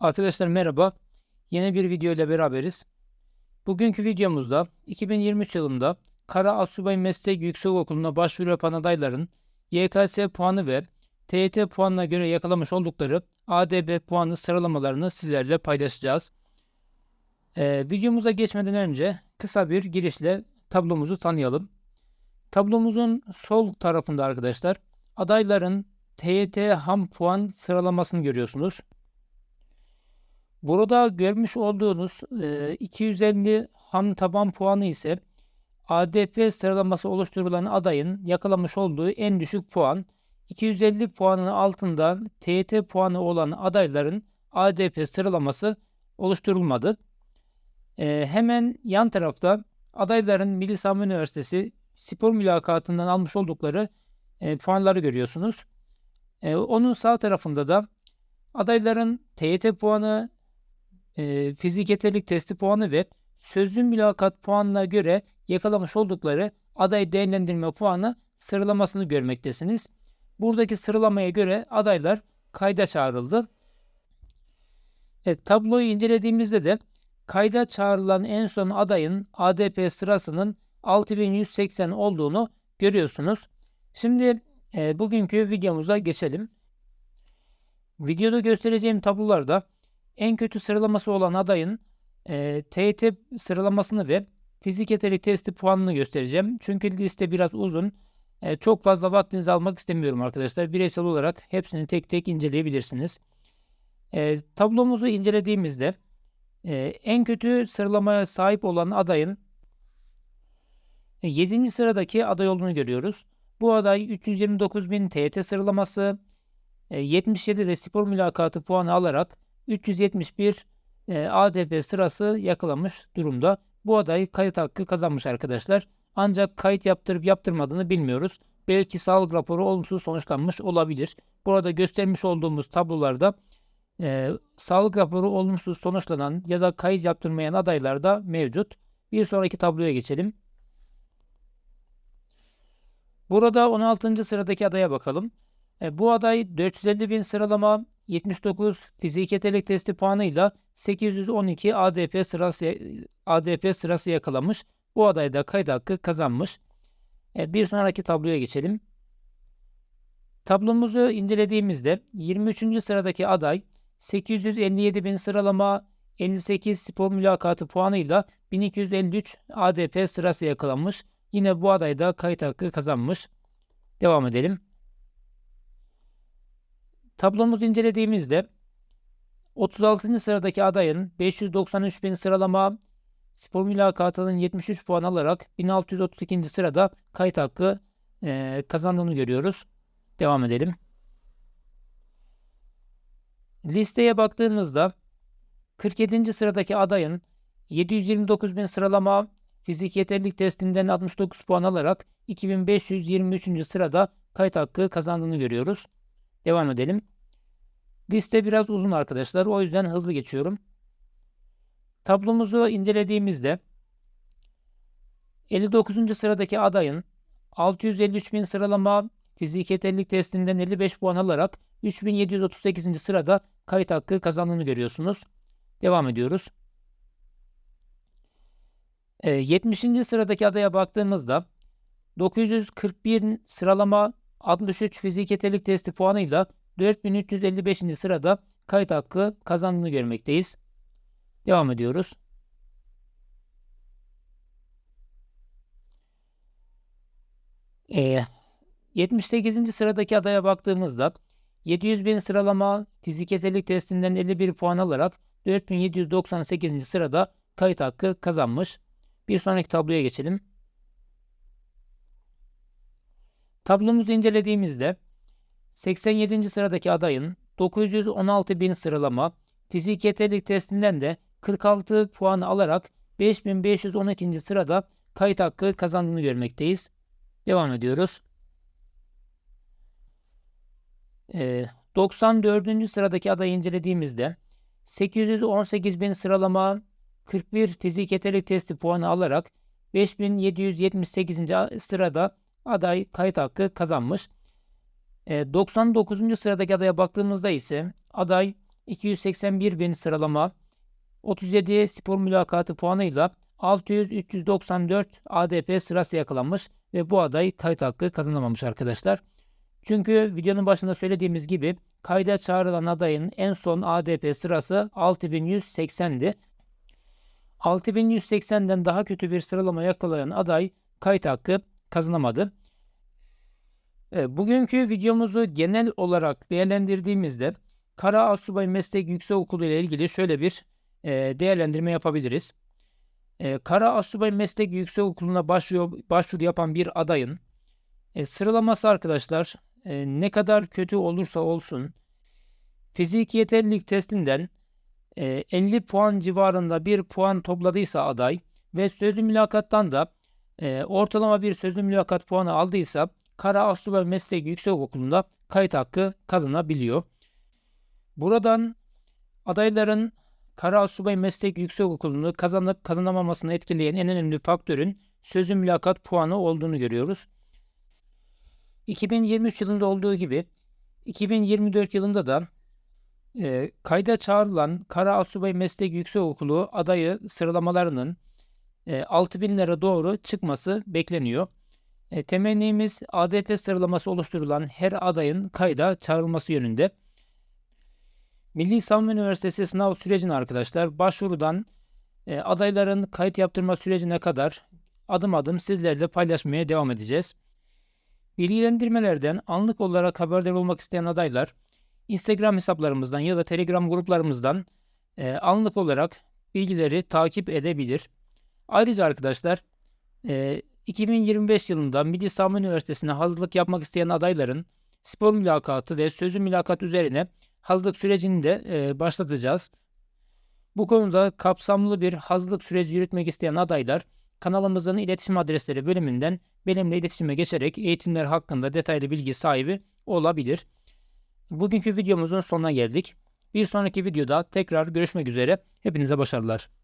Arkadaşlar merhaba. Yeni bir video ile beraberiz. Bugünkü videomuzda 2023 yılında Kara Asubay Meslek Yüksekokulu'na başvuru yapan adayların YKS puanı ve TYT puanına göre yakalamış oldukları ADB puanı sıralamalarını sizlerle paylaşacağız. Ee, videomuza geçmeden önce kısa bir girişle tablomuzu tanıyalım. Tablomuzun sol tarafında arkadaşlar adayların TYT ham puan sıralamasını görüyorsunuz. Burada görmüş olduğunuz e, 250 ham taban puanı ise ADP sıralaması oluşturulan adayın yakalamış olduğu en düşük puan. 250 puanın altında TYT puanı olan adayların ADP sıralaması oluşturulmadı. E, hemen yan tarafta adayların Milli Savunma Üniversitesi spor mülakatından almış oldukları e, puanları görüyorsunuz. E, onun sağ tarafında da adayların TYT puanı, fizik yeterlik testi puanı ve sözlü mülakat puanına göre yakalamış oldukları aday değerlendirme puanı sıralamasını görmektesiniz. Buradaki sıralamaya göre adaylar kayda çağrıldı. Evet, tabloyu incelediğimizde de kayda çağrılan en son adayın ADP sırasının 6180 olduğunu görüyorsunuz. Şimdi e, bugünkü videomuza geçelim. Videoda göstereceğim tablolarda en kötü sıralaması olan adayın e, TYT sıralamasını ve fizik yetenek testi puanını göstereceğim. Çünkü liste biraz uzun. E, çok fazla vaktinizi almak istemiyorum arkadaşlar. Bireysel olarak hepsini tek tek inceleyebilirsiniz. E, tablomuzu incelediğimizde e, en kötü sıralamaya sahip olan adayın 7. sıradaki aday olduğunu görüyoruz. Bu aday 329.000 TYT sıralaması, 77 de spor mülakatı puanı alarak 371 ADP sırası yakalamış durumda. Bu aday kayıt hakkı kazanmış arkadaşlar. Ancak kayıt yaptırıp yaptırmadığını bilmiyoruz. Belki sağlık raporu olumsuz sonuçlanmış olabilir. Burada göstermiş olduğumuz tablolarda e, sağlık raporu olumsuz sonuçlanan ya da kayıt yaptırmayan adaylar da mevcut. Bir sonraki tabloya geçelim. Burada 16. sıradaki adaya bakalım. E, bu aday 450 bin sıralama 79 fizik yetenek testi puanıyla 812 ADP sırası ADP sırası yakalamış. Bu aday da kayıt hakkı kazanmış. E, bir sonraki tabloya geçelim. Tablomuzu incelediğimizde 23. sıradaki aday 857 bin sıralama 58 spor mülakatı puanıyla 1253 ADP sırası yakalamış. Yine bu aday da kayıt hakkı kazanmış. Devam edelim. Tablomuzu incelediğimizde 36. sıradaki adayın 593 bin sıralama spor mülakatının 73 puan alarak 1632. sırada kayıt hakkı e, kazandığını görüyoruz. Devam edelim. Listeye baktığımızda 47. sıradaki adayın 729 bin sıralama fizik yeterlilik testinden 69 puan alarak 2523. sırada kayıt hakkı kazandığını görüyoruz. Devam edelim. Liste biraz uzun arkadaşlar. O yüzden hızlı geçiyorum. Tablomuzu incelediğimizde 59. sıradaki adayın 653 bin sıralama fizik yeterlilik testinden 55 puan alarak 3738. sırada kayıt hakkı kazandığını görüyorsunuz. Devam ediyoruz. 70. sıradaki adaya baktığımızda 941 sıralama 63 fizik yeterlik testi puanıyla 4355. sırada kayıt hakkı kazandığını görmekteyiz. Devam ediyoruz. Ee, 78. sıradaki adaya baktığımızda 700 bin sıralama fizik yeterlik testinden 51 puan alarak 4798. sırada kayıt hakkı kazanmış. Bir sonraki tabloya geçelim. Tablomuzu incelediğimizde 87. sıradaki adayın 916 bin sıralama fizik yeterlilik testinden de 46 puan alarak 5512. sırada kayıt hakkı kazandığını görmekteyiz. Devam ediyoruz. Ee, 94. sıradaki adayı incelediğimizde 818 bin sıralama 41 fizik yeterlilik testi puanı alarak 5778. sırada aday kayıt hakkı kazanmış. E, 99. sıradaki adaya baktığımızda ise aday 281 bin sıralama, 37 spor mülakatı puanıyla 600-394 ADP sırası yakalanmış ve bu aday kayıt hakkı kazanamamış arkadaşlar. Çünkü videonun başında söylediğimiz gibi kayda çağrılan adayın en son ADP sırası 6180'di. 6180'den daha kötü bir sıralama yakalayan aday kayıt hakkı kazanamadı. Evet, bugünkü videomuzu genel olarak değerlendirdiğimizde Kara Asubay Meslek Yüksekokulu ile ilgili şöyle bir e, değerlendirme yapabiliriz. E, Kara Asubay Meslek Yüksekokulu'na başvuru, başvuru yapan bir adayın e, sıralaması arkadaşlar e, ne kadar kötü olursa olsun fiziki yeterlilik testinden e, 50 puan civarında bir puan topladıysa aday ve sözlü mülakattan da e, ortalama bir sözlü mülakat puanı aldıysa Kara Asubay Meslek Yüksekokulu'nda kayıt hakkı kazanabiliyor. Buradan adayların Kara Asubay Meslek Yüksekokulu'nu kazanıp kazanamamasını etkileyen en önemli faktörün sözlü mülakat puanı olduğunu görüyoruz. 2023 yılında olduğu gibi 2024 yılında da e, kayda çağrılan Kara Asubay Meslek Yüksekokulu adayı sıralamalarının e, 6000'lere doğru çıkması bekleniyor. E, temennimiz ADP sıralaması oluşturulan her adayın kayda çağrılması yönünde. Milli Savunma Üniversitesi sınav sürecini arkadaşlar başvurudan e, adayların kayıt yaptırma sürecine kadar adım adım sizlerle paylaşmaya devam edeceğiz. Bilgilendirmelerden anlık olarak haberdar olmak isteyen adaylar Instagram hesaplarımızdan ya da Telegram gruplarımızdan e, anlık olarak bilgileri takip edebilir. Ayrıca arkadaşlar e, 2025 yılında Milli Savunma Üniversitesi'ne hazırlık yapmak isteyen adayların spor mülakatı ve sözlü mülakat üzerine hazırlık sürecini de e, başlatacağız. Bu konuda kapsamlı bir hazırlık süreci yürütmek isteyen adaylar kanalımızın iletişim adresleri bölümünden benimle iletişime geçerek eğitimler hakkında detaylı bilgi sahibi olabilir. Bugünkü videomuzun sonuna geldik. Bir sonraki videoda tekrar görüşmek üzere. Hepinize başarılar.